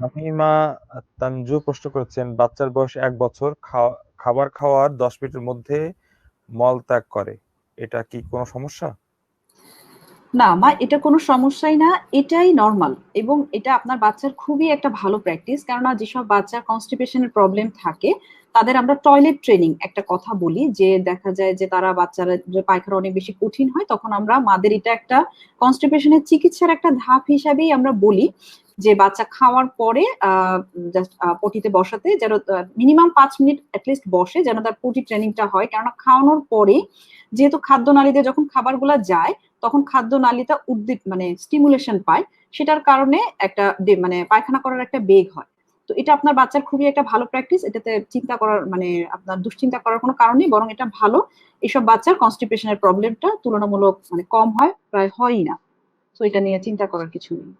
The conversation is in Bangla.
শামিমা তানজু প্রশ্ন করেছেন, বাচ্চার বয়স এক বছর খাবার খাওয়ার ১০ মিনিটের মধ্যে মল ত্যাগ করে। এটা কি কোনো সমস্যা? না মা এটা কোনো সমস্যাই না। এটাই নরমাল এবং এটা আপনার বাচ্চার খুবই একটা ভালো প্র্যাকটিস। কেননা যেসব বাচ্চার কনস্টিপেশন এর প্রবলেম থাকে, তাদের আমরা টয়লেট ট্রেনিং একটা কথা বলি যে দেখা যায় যে তারা বাচ্চারা যে পায়খানা অনেক বেশি কঠিন হয় তখন আমরা মাদের এটা একটা কনস্টিপেশন এর চিকিৎসার একটা ধাপ হিসাবেই আমরা বলি যে বাচ্চা খাওয়ার পরে জাস্ট পটিতে বসাতে যেন মিনিমাম পাঁচ মিনিট এট লিস্ট বসে যেন তার পটি ট্রেনিংটা হয়। কেননা খাওয়ানোর পরে যেহেতু খাদ্যনালীতে যখন খাবারগুলা যায় তখন খাদ্যনালীটা উদ্দীপ মানে স্টিমুলেশন পায়। সেটার কারণে একটা মানে পায়খানা করার একটা বেগ হয়। তো এটা আপনার বাচ্চার খুবই একটা ভালো প্র্যাকটিস। এটাতে চিন্তা করার মানে আপনার দুশ্চিন্তা করার কোনো কারণ নেই। বরং এটা ভালো। এসব বাচ্চার কনস্টিপেশন এর প্রবলেমটা তুলনামূলক মানে কম হয়, প্রায় হয়ই না। তো এটা নিয়ে চিন্তা করার কিছু নেই।